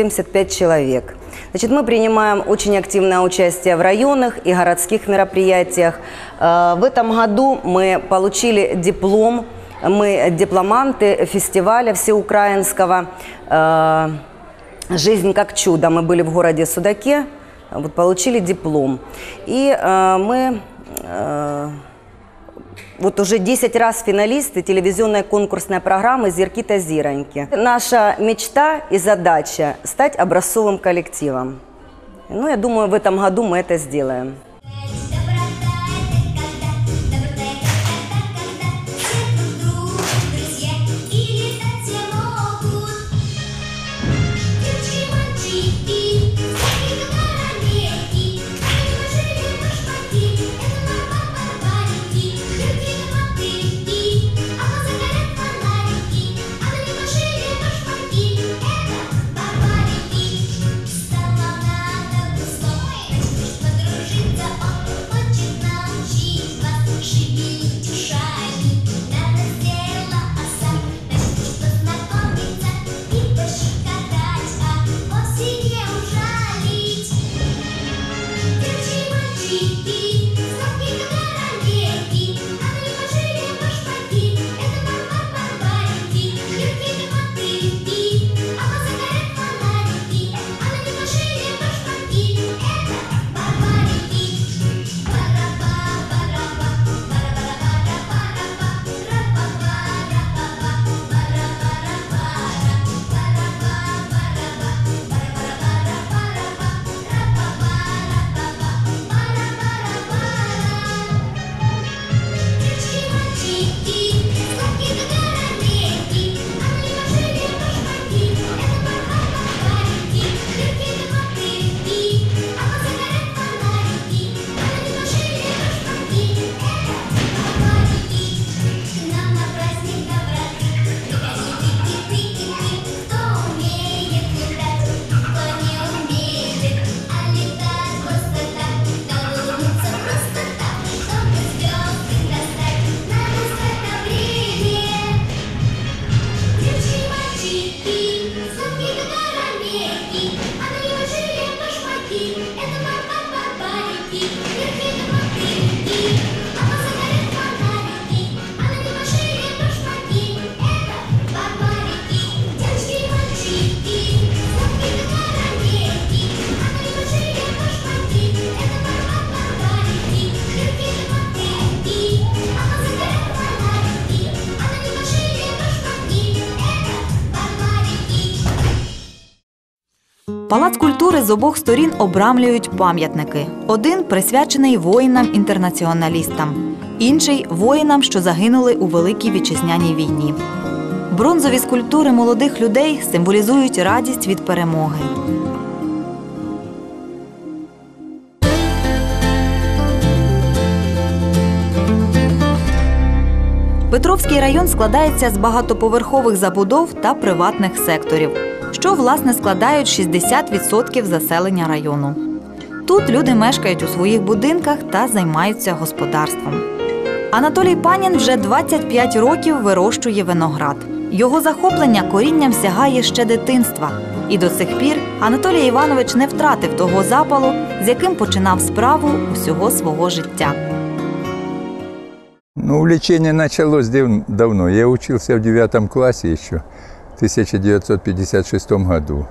75 человек. Значит, мы принимаем очень активное участие в районных и городских мероприятиях. Э, В этом году мы получили диплом, мы дипломанты фестиваля всеукраинского э, «Жизнь как чудо». Мы были в городе Судаке, вот, получили диплом. И э, мы вот уже 10 раз финалисты телевизионной конкурсной программы «Зерки та зироньки». Наша мечта и задача – стать образцовым коллективом. Ну, я думаю, в этом году мы это сделаем. Палац культури з обох сторін обрамлюють пам'ятники. Один присвячений воїнам-інтернаціоналістам, інший воїнам, що загинули у Великій вітчизняній війні. Бронзові скульптури молодих людей символізують радість від перемоги. Петровський район складається з багатоповерхових забудов та приватних секторів, що власне складають 60% заселення району. Тут люди мешкають у своїх будинках та займаються господарством. Анатолій Панін вже 25 років вирощує виноград. Його захоплення корінням сягає ще дитинства. І до сих пір Анатолій Іванович не втратив того запалу, з яким починав справу усього свого життя. Ну, увлечение началось давно. Я учился в девятом классе еще, 1956 году.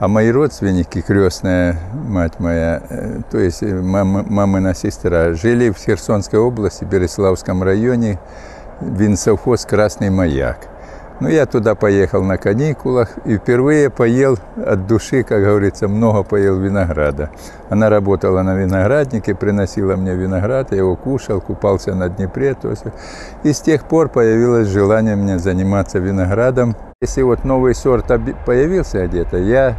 А мои родственники, крестная мать моя, э, то есть э, мама, мамина сестра, жили в Херсонской области, Береславском районе, винсовхоз «Красный маяк». Ну, я туда поехал на каникулах и впервые поел от души, как говорится, много поел винограда. Она работала на винограднике, приносила мне виноград, я его кушал, купался на Днепре. То есть, и с тех пор появилось желание мне заниматься виноградом. Если вот новый сорт появился где-то, я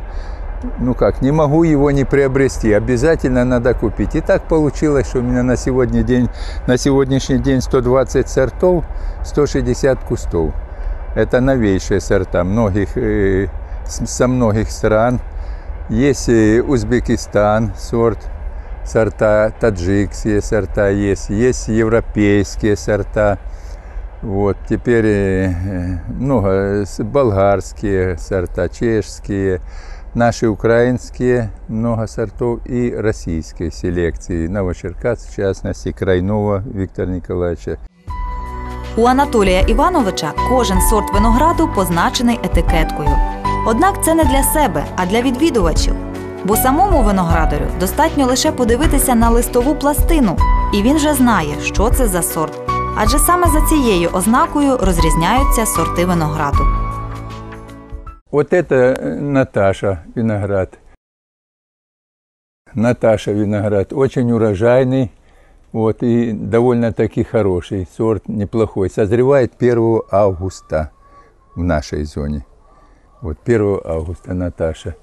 ну как, не могу его не приобрести, обязательно надо купить. И так получилось, что у меня на, сегодня день, на сегодняшний день 120 сортов, 160 кустов. Это новейшие сорта многих, э, со многих стран. Есть э, Узбекистан сорт, сорта таджикские сорта есть, есть европейские сорта. Вот, теперь э, э, много, э, с- болгарские сорта, чешские, наши украинские много сортов и российской селекции. Новочеркасск, в частности, Крайнова Виктора Николаевича. У Анатолія Івановича кожен сорт винограду позначений етикеткою. Однак це не для себе, а для відвідувачів. Бо самому виноградарю достатньо лише подивитися на листову пластину, і він вже знає, що це за сорт. Адже саме за цією ознакою розрізняються сорти винограду. Вот это э, Наташа виноград. Наташа виноград. Очень урожайный. Вот, и довольно-таки хороший сорт, неплохой. Созревает 1 августа в нашей зоне. Вот 1 августа Наташа.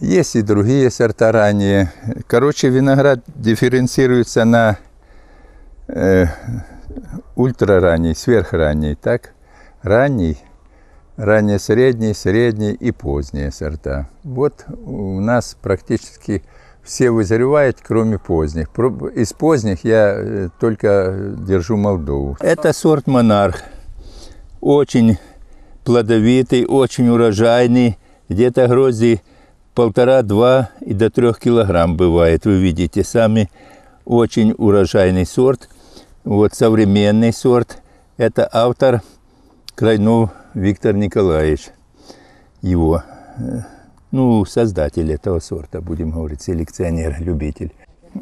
Есть и другие сорта ранее. Короче, виноград дифференцируется на э, ультраранний, сверхранний, так? Ранний, ранее средний, средний и поздние сорта. Вот у нас практически все вызревают, кроме поздних. Из поздних я э, только держу Молдову. Это сорт монарх. Очень плодовитый, очень урожайный. Где-то грозди полтора-два и до трех килограмм бывает. Вы видите сами. Очень урожайный сорт. Вот современный сорт. Это автор Крайнов Виктор Николаевич. Его, э, ну, создатель этого сорта, будем говорить, селекционер, любитель.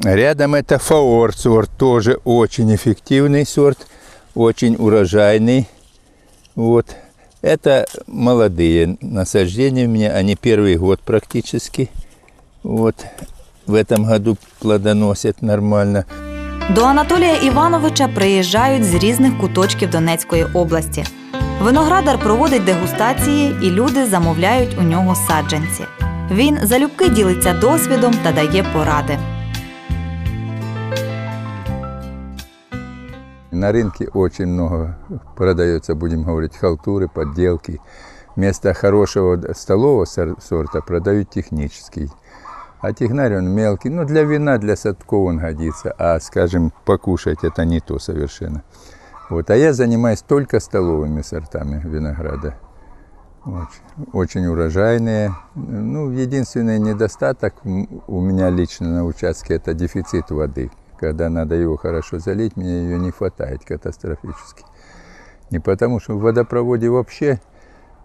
Рядом это фаор сорт, тоже очень эффективный сорт, очень урожайный. Вот. Это молодые насаждения у меня, они первый год практически. Вот. В этом году плодоносят нормально. До Анатолія Івановича приїжджають з різних куточків Донецької області. Виноградар проводить дегустації, і люди замовляють у нього саджанці. Він залюбки ділиться досвідом та дає поради. На рынке очень много продается, будем говорить, халтуры, подделки. Вместо хорошего столового сорта продают технический. А технарь он мелкий. Ну, для вина, для садков он годится. А, скажем, покушать это не то совершенно. Вот. А я занимаюсь только столовыми сортами винограда. Очень, очень урожайные. Ну, единственный недостаток у меня лично на участке – это дефицит воды. Когда надо его хорошо залить, мне ее не хватает катастрофически. Не потому, что в водопроводе вообще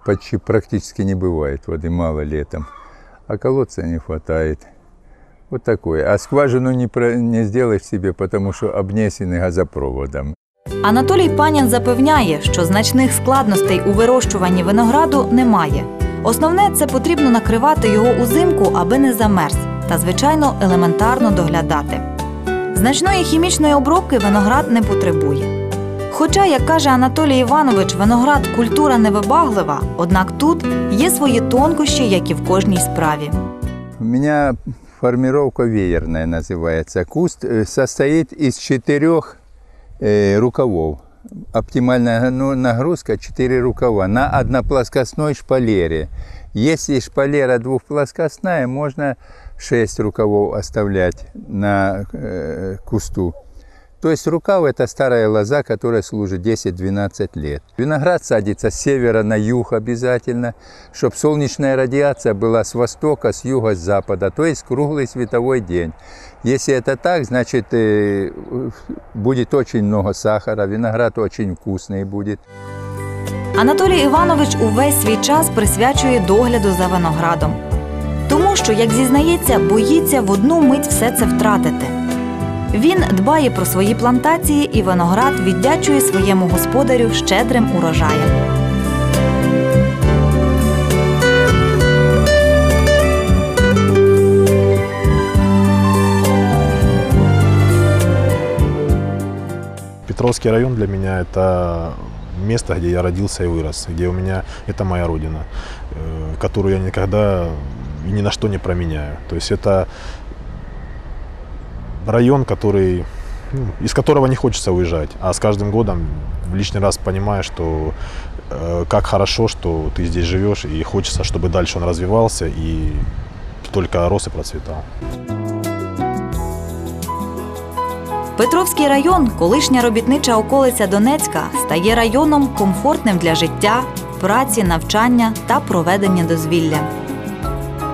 почти практически не бывает воды, мало летом. А колодца не хватает. Вот такое. А скважину не, про- не сделаешь себе, потому что обнесены газопроводом. Анатолій Панян запевняє, що значних складностей у вирощуванні винограду немає. Основне це потрібно накривати його узимку, аби не замерз, та звичайно елементарно доглядати. Значної хімічної обробки виноград не потребує. Хоча, як каже Анатолій Іванович, виноград культура невибаглива, однак тут є свої тонкощі, як і в кожній справі. У меня формировка веерная называется. Куст э, состоит из четырех э, рукавов. Оптимальная ну, нагрузка 4 рукава на одноплоскостной шпалере. Если шпалера двухплоскостная, можно 6 рукавов оставлять на э, кусту. То есть рукав – это старая лоза, которая служит 10-12 лет. Виноград садится с севера на юг обязательно, чтобы солнечная радиация была с востока, с юга, с запада, то есть круглый световой день. Если это так, значит э, будет очень много сахара, виноград очень вкусный будет. Анатолій Іванович увесь свій час присвячує догляду за виноградом. Тому що, як зізнається, боїться в одну мить все це втратити. Він дбає про свої плантації і виноград віддячує своєму господарю щедрим урожаєм. Петровский район для меня это место, где я родился и вырос, где у меня это моя родина, э, которую я никогда и ни на что не променяю. То есть это район, который, ну, из которого не хочется уезжать, а с каждым годом в лишний раз понимаешь, что э, как хорошо, что ты здесь живешь, и хочется, чтобы дальше он развивался и только рос и процветал. Петровський район, колишня робітнича околиця Донецька, стає районом комфортним для життя, праці, навчання та проведення дозвілля.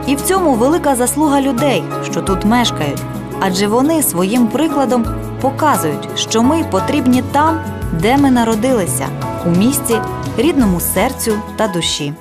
І в цьому велика заслуга людей, що тут мешкають, адже вони своїм прикладом показують, що ми потрібні там, де ми народилися, у місті, рідному серцю та душі.